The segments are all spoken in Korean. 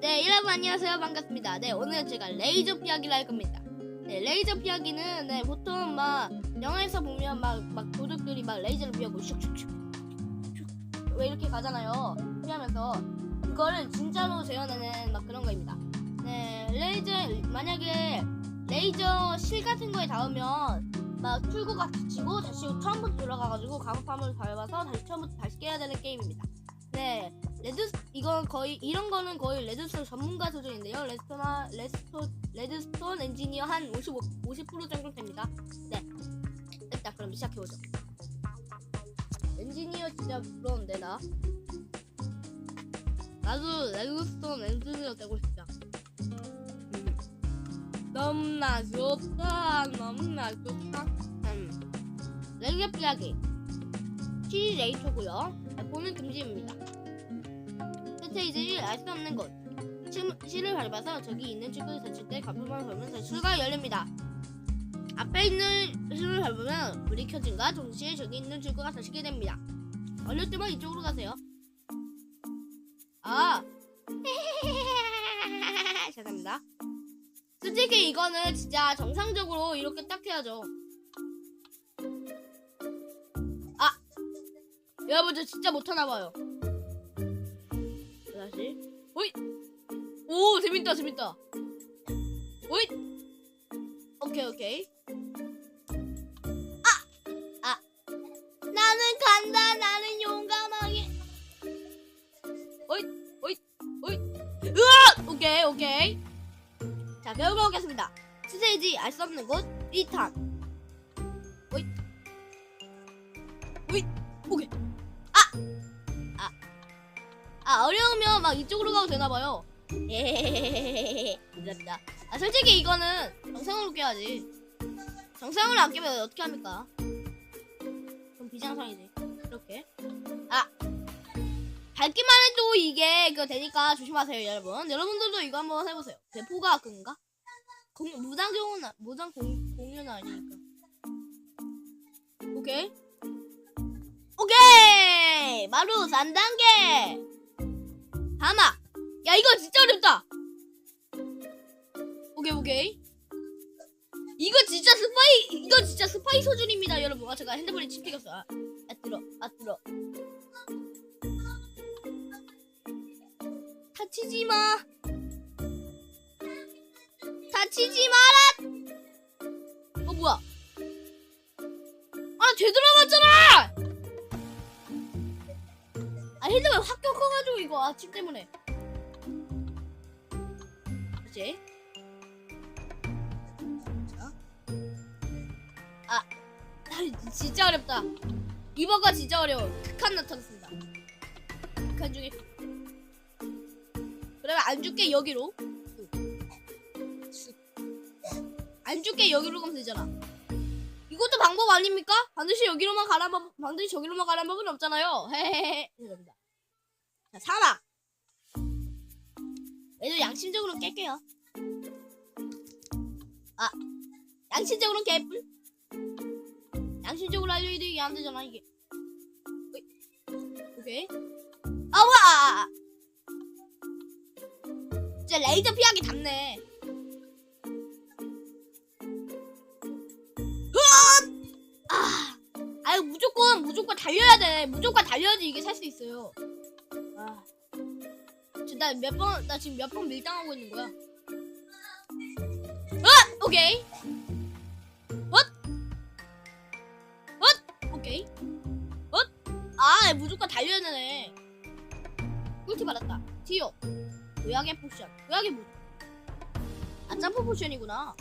네, 여러분 안녕하세요. 반갑습니다. 네, 오늘 제가 레이저 피하기를 할 겁니다. 네, 레이저 피하기는 네, 보통 막 영화에서 보면 막, 막 도둑들이 막 레이저를 피하고 슉슉슉 슉, 왜 이렇게 가잖아요. 피하면서 그거를 진짜로 재현하는 막 그런 거입니다. 네, 레이저 만약에 레이저 실 같은 거에 닿으면 막 출구가 닫히고 다시 처음부터 돌아가가지고 감옥함을 밟아서 다시 처음부터 다시 깨야 되는 게임입니다. 네, 레드 이건 거의 이런 거는 거의 레드스톤 전문가 수준인데요. 레스토나 레스토 레드스톤 엔지니어 한 55, 50% 정도 됩니다. 네, 일단 그럼 시작해 보죠. 엔지니어 진짜 부러운데 나. 나도 레드스톤 엔지니어 되고 싶다. 음. 너무나 좋다, 너무나 좋다. 음. 레드 피하기. 키 레이토고요. 보는 금지입니다. 스테이지 알수 없는 곳. 실, 실을 밟아서 저기 있는 출구를 닫힐 때 가품만 걸면 출구가 열립니다. 앞에 있는 실을 밟으면 불이 켜진과 동시에 저기 있는 출구가 닫히게 됩니다. 어느 때만 이쪽으로 가세요. 아, 죄송합니다. 솔직히 이거는 진짜 정상적으로 이렇게 딱 해야죠. 아, 여러분 저 진짜 못하나 봐요. 다시. 오이. 오 재밌다 재밌다. 오이. 오케이 오케이. 아, 아. 나는 간다 나는 용감하게. 오이 오이 오이. 으아! 오케이 오케이. 자 배우러 오겠습니다. 스테이지 알 수 없는 곳 2탄. 오이. 오이. 오케이. 아 어려우면 막 이쪽으로 가도 되나봐요. 예, 감사합니다. 아 솔직히 이거는 정상으로 깨야지. 정상으로 안 깨면 어떻게 합니까? 그럼 비정상이지. 이렇게. 아 밟기만 해도 이게 그거 되니까 조심하세요, 여러분. 여러분들도 이거 한번 해보세요. 대포가 그건가? 공, 경우는 무장 공, 공유는 아니니까. 오케이. 오케이! 바로 3단계! 하마! 야, 이거 진짜 어렵다! 오케이, 오케이. 이거 진짜 스파이, 이거 진짜 스파이 수준입니다, 여러분. 아, 제가 핸드폰에 침 튀겼어. 아, 아, 들어, 아, 들어. 다치지 마! 다치지 마라! 어, 뭐야? 아, 되돌아갔잖아! 아 핸드폰 확 꺾어가지고 이거 아침 때문에? 자. 아 아, 진짜 어렵다 이번가 진짜 어려워 극한 나타났습니다 극한 중에 그러면 안 줄게 여기로 안 줄게 여기로 가면 되잖아 이것도 방법 아닙니까? 반드시 여기로만 가란 법, 반드시 저기로만 가란 법은 없잖아요. 헤헤헤. 자, 사막. 얘도 양심적으로 깰게요. 아, 양심적으로 개뿔. 양심적으로 알려도 이게 안 되잖아, 이게. 오케이. 아, 와! 진짜 레이저 피하기 답네. 달려야 돼. 무조건 달려야지 이게 살 수 있어요. 아, 나몇 번, 나 지금 몇 번 밀당하고 있는 거야. 어, 오케이. 엇, 엇, 오케이. 엇, 아, 무조건 달려야 되네. 꿀팁 받았다. 티오, 도약의 포션, 도약의 무. 아, 점프 포션이구나.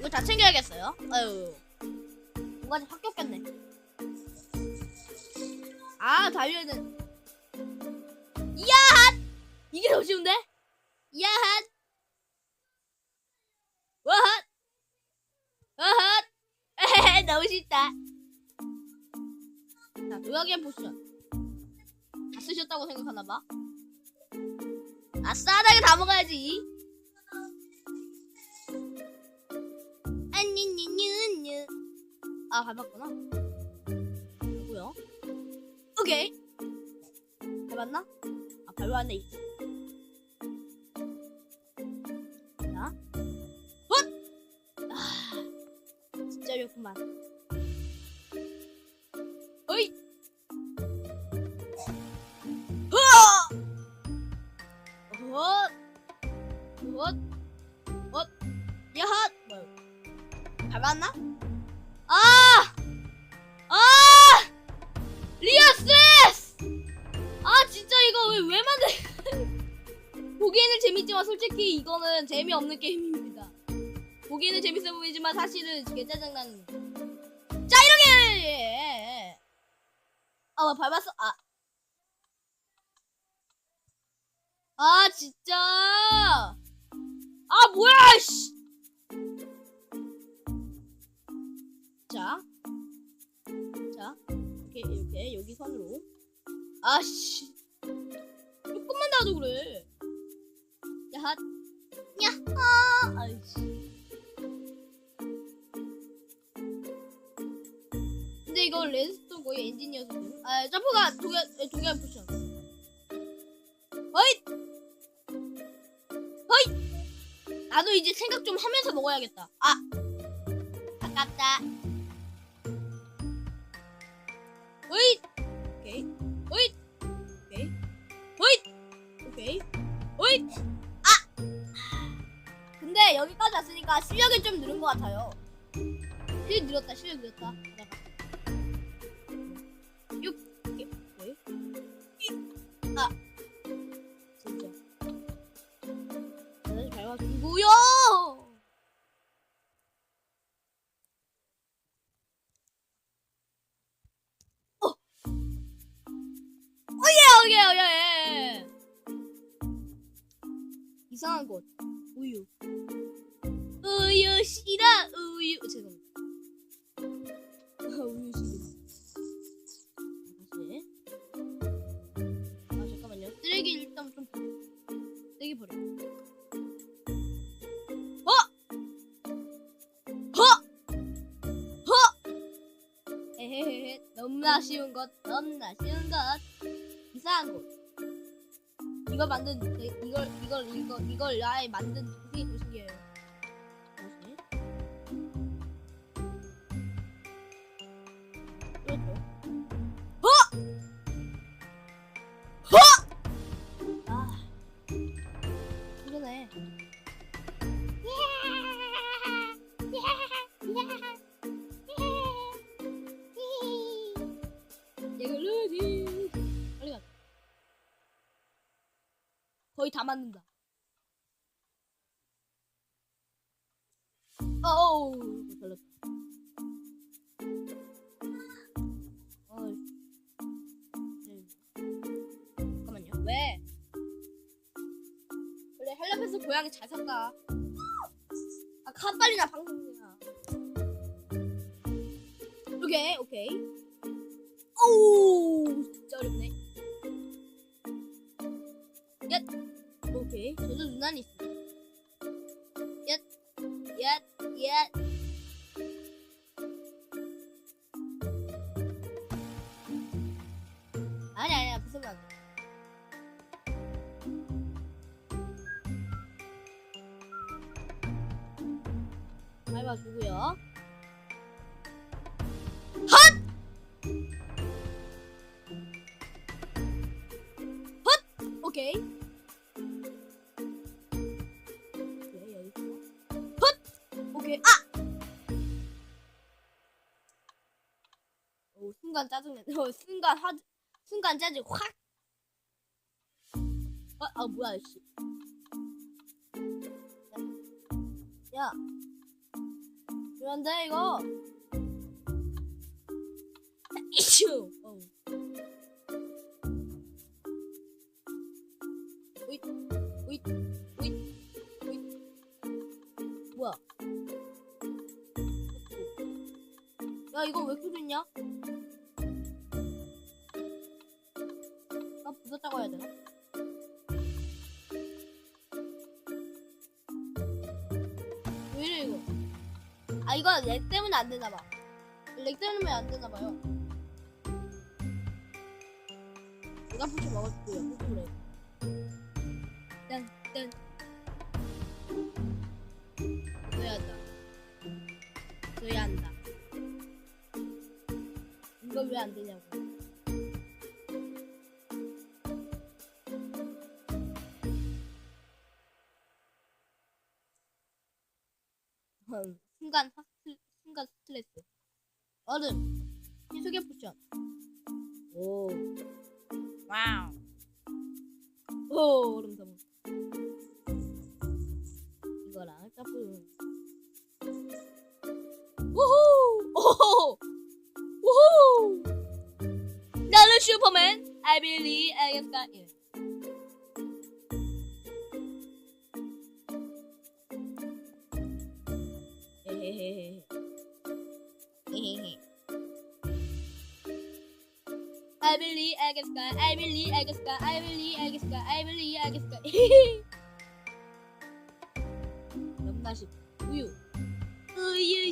이거 다 챙겨야겠어요. 아유. 뭔가 좀 바뀌었겠네. 아, 돼. 이야! 이게 더 쉬운데? 이야! 와핫! 와핫! 에헤헤, 너무 쉽다. 자, 노약의 포션. 다 쓰셨다고 생각하나봐. 아싸 하게 다 먹어야지. 뉴뉴뉴뉴뉴 아 밟았구나. 뭐야? 오케이. 밟았나? 아 밟았네. 자. 헛! 아 진짜 어렵구만. 어이? 아! 아! 재밌지만 솔직히 이거는 재미없는 게임입니다. 보기에는 재밌어 보이지만 사실은 되게 짜증나는 자 이렇게! 아뭐 밟았어. 아. 아 진짜? 아 뭐야 씨! 자, 자, 이렇게 이렇게 여기 선으로. 아씨, 조금만 놔도 그래. 점프가 두 개, 두 개가 포션. 어이, 어이. 나도 이제 생각 좀 하면서 먹어야겠다. 아, 아깝다. 어이! 오케이. 어이! 오케이. 어이! 오케이. 어이! 아! 근데 여기까지 왔으니까 실력이 좀 늘은 것 같아요. 실력 늘었다, 실력 늘었다. 이, 아! 진짜. 다시 밟아주고요! 오예 오예. 오예. 이상한 곳. 우유 우유 싫어 우유 잠깐만 쉬운 것 너무나 쉬운 것 이상한 곳. 이걸 만든 그- 이걸 이걸 이걸 이걸 아예 만든 그게 더 신기해요. 뭐지? 그렇죠. 거의 다 맞는다. 어우, 걸렸다. 잠깐만요. 왜? 그래, 헬라페스 고양이 잘 샀다. 아, 카빨리 나 방송이야. 오케이, 오케이. 오우, 얏. 얏. 아니 아니야 무슨 말. 밟아주고요. 오케이. 오케이, 아! 오, 순간 짜증내. 어, 순간 화, 순간 짜증 확! 아, 아, 뭐야, 씨. 야. 야. 그런데, 이거. 이슈! 어. 오잇, 오잇, 오잇. 야, 이거 왜 됐냐? 아, 부쉈다고 해야 되나? 왜 이래, 이거? 아 이거 렉 때문에 안 되나 봐. 렉 때문에 안 되나 봐요. 내가 포츠 먹었고요. 포츠 그래. 짠, 짠. 왜 안 되냐고. 음, 순간 확 스트- 순간 스트레스. 얼음. 희숙의 포션. 오. 와우. 오, 얼음 더. 이거랑 짜프. 우후! 오호! 우후! 나는 슈퍼맨. I believe I can fly. 예. 헤헤헤헤. 헤헤헤. I believe I can fly. I believe I can fly. I believe I can fly. I believe I can fly. 연마식 우유. 우유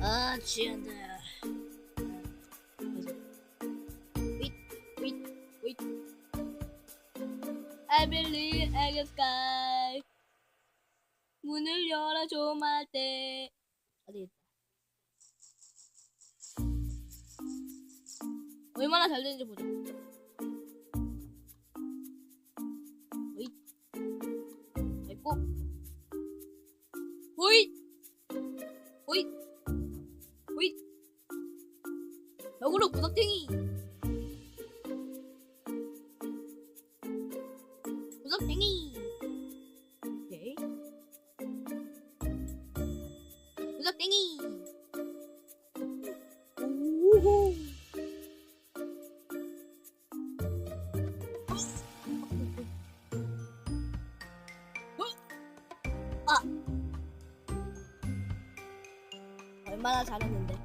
아 윗, 윗. I believe I can fly. 문을 열어줘 말때 어디 있다. 얼마나 잘 되는지 보자. 됐고. 호잇! 호잇! 호잇! 역으로! 구석탱이! 얼마나 잘했는데.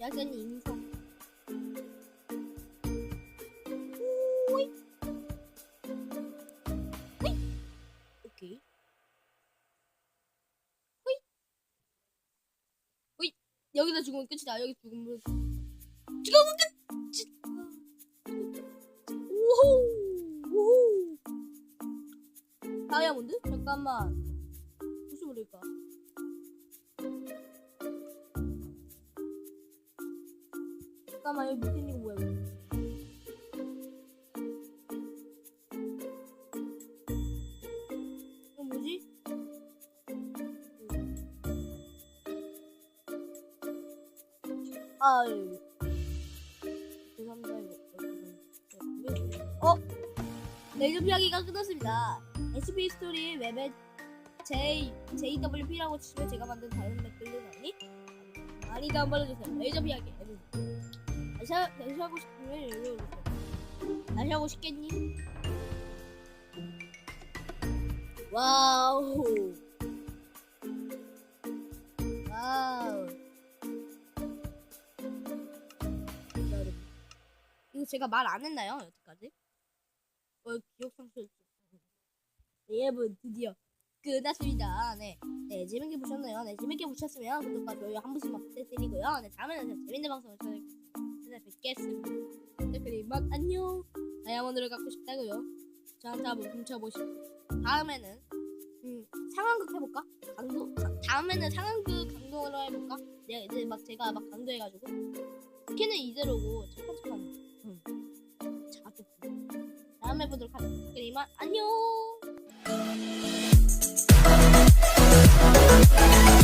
야전이 인성. 오잇! 오잇! 오케이. 오잇! 오잇! 여기서 죽으면 끝이다. 여기 죽으면 죽으면 끝! 다이아몬드? 잠깐만. 무슨 소리일까? 잠깐만 여기 밑에 있는 거 뭐야 이거? 아 여기 죄송합니다 이거 어? 레이저 피하기가 끝났습니다 SP 스토리 웹에 J, JWP라고 치면 제가 만든 다른 댓글은 아니? 많이 다운받아주세요 레이저 피하기 다시, 하- 다시 하고 싶으면 여기 올려주세요 다시 하고 싶겠니? 와우 와우 이거 제가 말 안 했나요? 여태까지? 어, 기억 상실. 네, 여러분 드디어 끝났습니다. 네, 네 재밌게 보셨나요? 네, 재밌게 보셨으면 구독과 좋아요 한 번씩만 부탁드리고요. 네, 다음에는 더 재밌는 방송을 찾아뵙겠습니다. 네, 그리만 안녕. 다이아몬드를 갖고 싶다고요? 저한테 한번 훔쳐보시고 다음에는 음 상황극 해볼까? 강도 다- 다음에는 상황극 강도로 해볼까? 내가 이제 막 제가 막 강도해가지고 스킨은 이대로고 착한 척하는. 음. 다음에 보도록 하겠습니다. 그리만 안녕. Thank you.